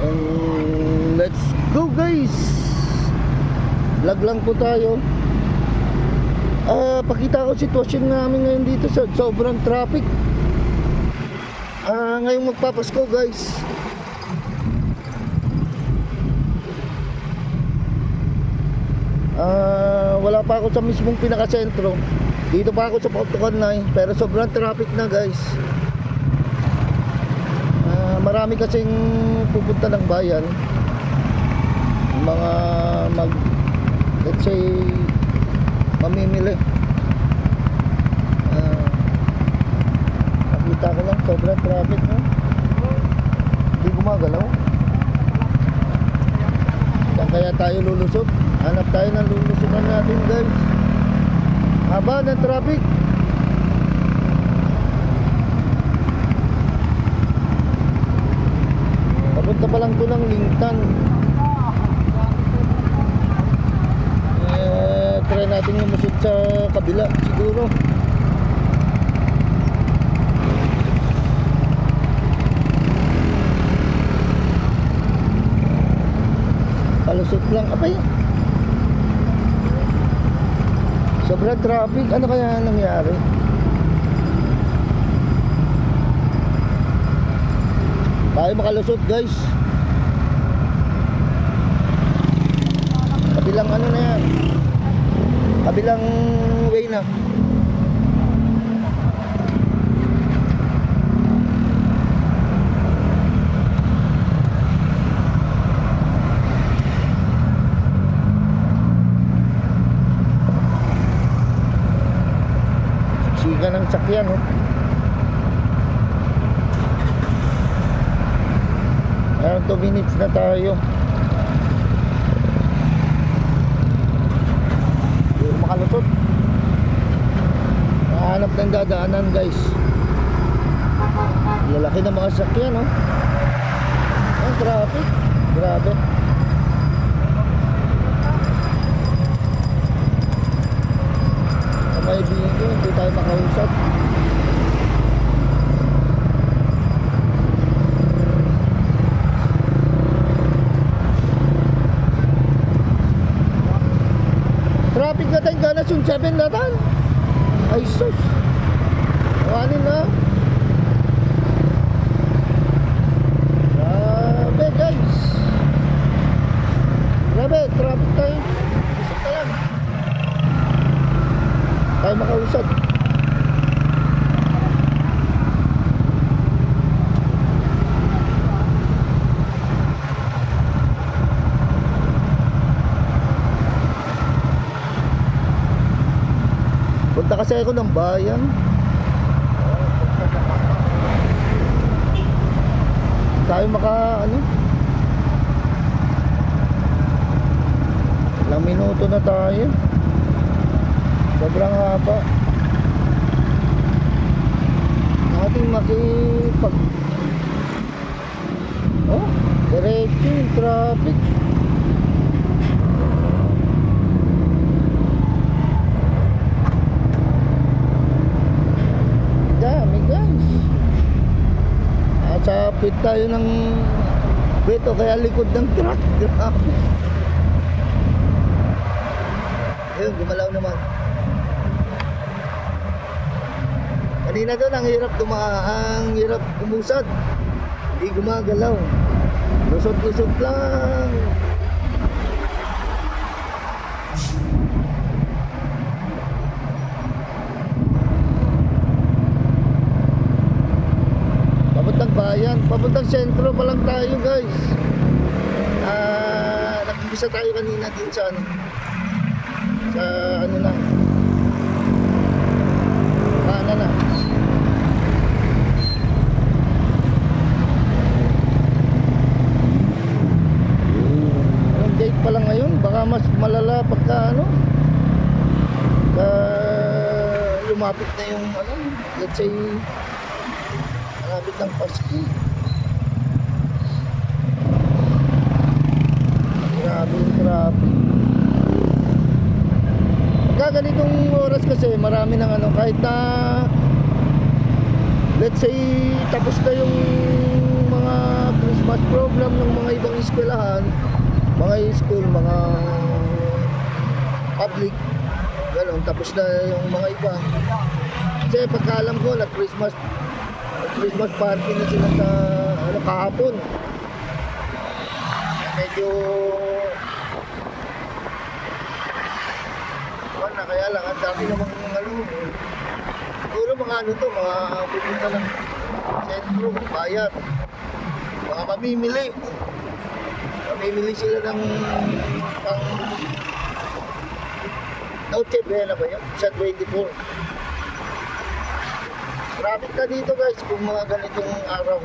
And let's go guys! Vlog lang po tayo. Ah, pakita ko sitwasyon namin ngayon dito sa sobrang traffic. Ah, ngayong magpapasko guys. Ah, wala pa ako sa mismong pinakasentro. Dito pa ako sa Pautukan na pero sobrang traffic na guys. Marami kasing pupunta ng bayan. Mga mag let's say mamimili. Ah, nakita ko lang sobrang traffic no. Hindi gumagalaw. Saan kaya tayo lulusot? Hanap tayo ng lulusutan natin guys. Haba ng traffic. Papunta pa lang to ng Lingtan. Eh, try natin lumusot sa kabila siguro. Palusot lang. Abay. Sobrang traffic. Ano kaya nangyari? Tayo makalusot guys. Kabilang ano na yan. Kabilang way na. Siga ng sakyan, oh. Ayan, 2 minutes na tayo. Hindi ko makalusot. Nahanap ng dadaanan, guys. Lalaki ng mga sakyan, oh. Ayan, traffic. Grabe. Sa may bingo, hindi tayo makausap. Traffic na tayo gana sun 7 na tayo. Ay sus. Awanin na. Grabe guys. Grabe, traffic tayo. Usap ka lang. Tayo makausap. Punta kasi ako ng bayan. Tayo maka ano? Ilang minuto na tayo. Sobrang haba. Ating makipag Oh, diretso yung traffic. Dami guys. Pit tayo ng beto kaya likod ng truck. Grabe. Ayun, gumalaw naman. Kanina doon, ang hirap tuma ang hirap umusad. Hindi gumagalaw. Lusot-lusot lang. Bayan, papuntang sentro pa lang tayo guys. Ah, nag-umpisa tayo kanina din sa ano. Sa ano na. Kanan na. Anong date pa lang ngayon? Baka mas malala pagka ano? Pagka lumapit na yung ano, let's say malapit ng Pasko. Grabe yung traffic. Pagka ganitong oras kasi marami ng ano kahit na let's say tapos na yung mga Christmas program ng mga ibang eskwelahan, mga school, mga public, gano'n, tapos na yung mga iba. Kasi pagkaalam ko, nag-Christmas, Christmas party na sila sa, ano, kahapon. Medyo, wala, kaya lang, ang dami namang, ano, siguro mga ano to, mga pupunta ng sentro, bayan, mga mamimili. Mamimili sila ng pang Noche Buena ba yun? Sa 24. Traffic na dito guys kung mga ganitong araw.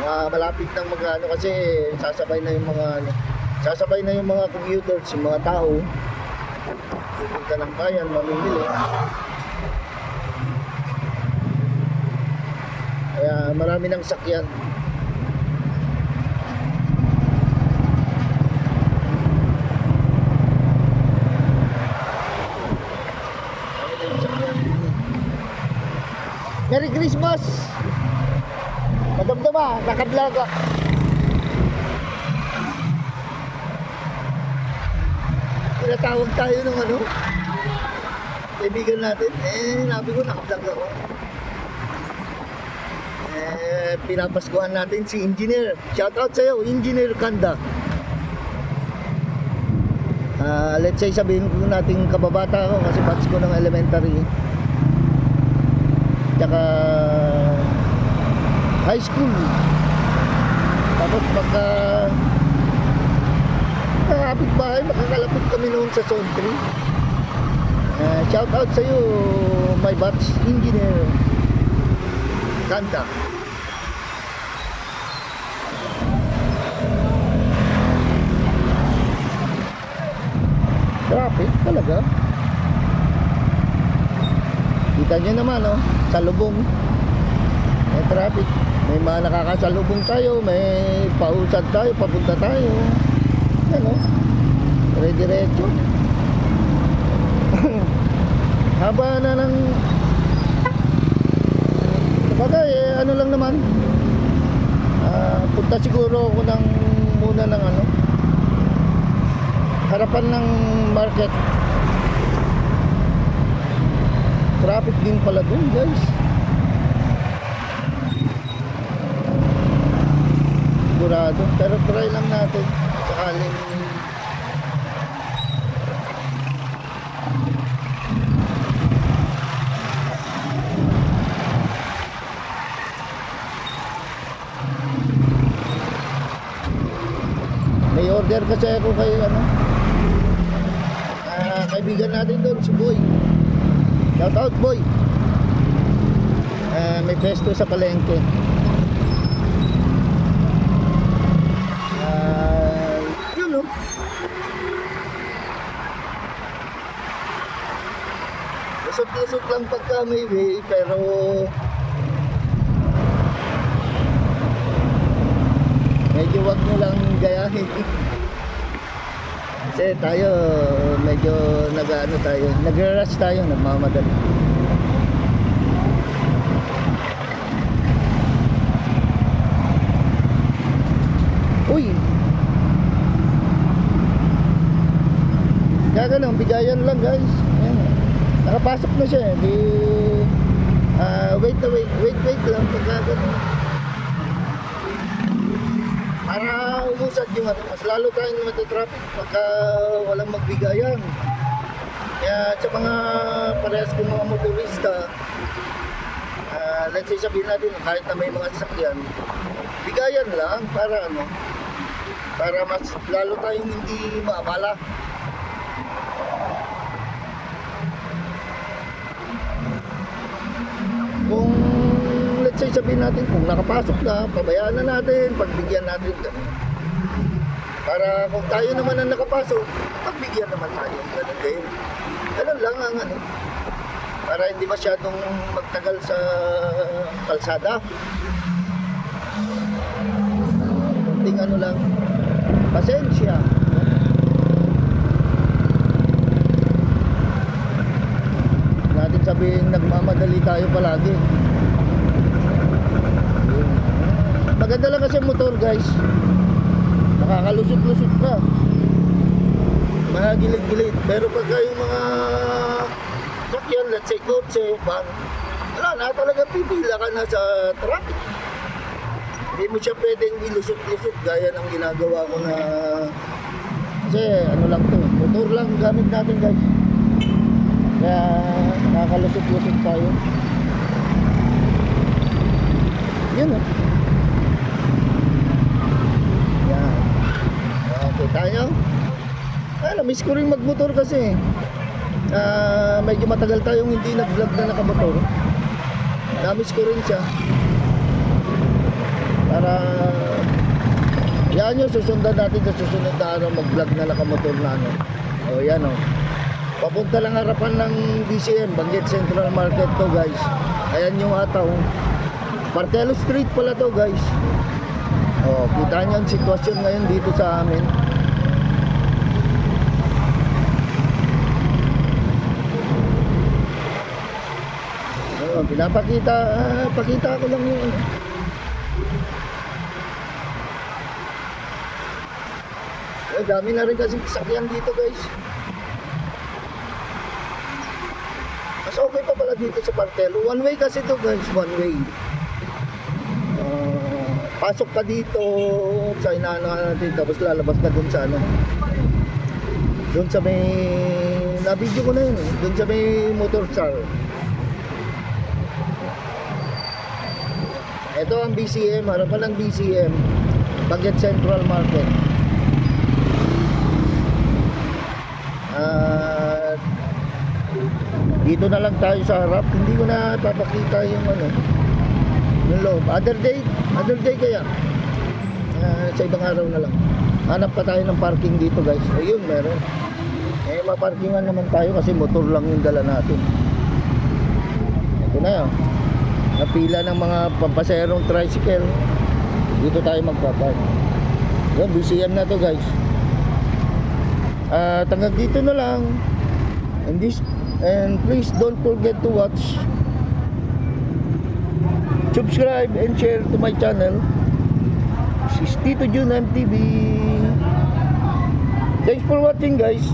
Mga malapit nang mag ano kasi sasabay na yung mga ano, sasabay na yung mga commuters, yung mga tao. Pupunta ng bayan, mamimili. Kaya marami ng sakyan. Marami ng sakyan. Merry Christmas! Madamdama, nakablog ka. Tinatawag tayo ng ano? Kaibigan natin. Eh, nabi ko, nakablog ako. Eh, pinapaskuhan natin si Engineer. Shout out sa'yo, Engineer Kanda. Ah, let's say sabihin ko nating kababata ako kasi batch ko ng elementary. Tsaka high school. Tapos pagka nakakapit bahay, makakalapit kami noon sa Zone 3. Ah, shout out sa iyo, my batch engineer. Kanda. Traffic talaga. Kita nyo naman, oh, sa lubong. May traffic. May mga nakakasalubong tayo, may pausad tayo, papunta tayo. Yan, oh. Dire-diretso. Haba na ng... Sabagay, eh, ano lang naman. Ah, punta siguro ako ng muna ng ano. Harapan ng market. Traffic din pala dun, guys. Sigurado. Pero try lang natin. Sakaling May order kasi ako kay ano. Ah, kaibigan natin doon si Boy. Shout out Boy. Ah, may pesto sa palengke. Ah, yun oh. Lusot-lusot lang pagka may way, pero medyo wag mo lang gayahin. Kasi tayo, medyo nag-ano tayo, nag-rush tayo, nagmamadali. Uy! Ganun, bigayan lang guys. Ayan. Nakapasok na siya. eh. Di, ah, wait wait, wait, wait lang. Pagka ganun. Para umusad yung ano, mas lalo tayong matatraffic pagka walang magbigayan. Kaya sa mga parehas kong mga motorista, ah, let's say sabihin natin kahit na may mga sasakyan, bigayan lang para ano, para mas lalo tayong hindi maabala. Kung let's say sabihin natin kung nakapasok na, pabayaan na natin, pagbigyan natin ganun. Para kung tayo naman ang nakapasok, pagbigyan naman tayo. Ganun din. Ganun lang ang ano. Para hindi masyadong magtagal sa kalsada. Kunting ano lang. Pasensya. natin sabihin nagmamadali tayo palagi. Maganda lang kasi motor guys. Nakakalusot-lusot ka. Mga gilid-gilid. Pero pagka yung mga sakyan, let's say kotse, van, wala na talaga pipila ka na sa traffic. Hindi mo siya pwedeng ilusot-lusot gaya ng ginagawa ko na kasi ano lang to, motor lang gamit natin guys. Kaya nakakalusot-lusot tayo. Yun oh. Yan. Tayo. Ah, na-miss ko rin magmotor kasi. Ah, medyo matagal tayong hindi nag-vlog na nakamotor. Na-miss ko rin siya. Para yan yung susundan natin sa susunod na araw mag-vlog na nakamotor na ano. O yan o. Papunta lang harapan ng BCM, Banggit Central Market to guys. Ayan yung ataw. Martelo Street pala to guys. O, kita niyo ang sitwasyon ngayon dito sa amin. Oo, pinapakita, ah, pakita ko lang yung ano. Eh, dami na rin kasi sakyan dito guys. Mas okay pa pala dito sa Partelo. One way kasi to guys, one way. Ah, pasok ka dito sa inaano natin tapos lalabas ka dun sa ano. Dun sa may na-video ko na yun. eh. Dun sa may motor star. Ito ang BCM, harapan ng BCM. Baguette Central Market. At dito na lang tayo sa harap. Hindi ko na papakita yung ano, yung loob. Other day, other day kaya. Ah, sa ibang araw na lang. Hanap pa tayo ng parking dito guys. Ayun, meron. Eh, maparkingan naman tayo kasi motor lang yung dala natin. Ito na yun. Napila ng mga pampaserong tricycle. Dito tayo magpapark. Yan, BCM na to guys. At hanggang dito na lang. And this and please don't forget to watch subscribe and share to my channel. This is Tito Jun MTV. Thanks for watching guys.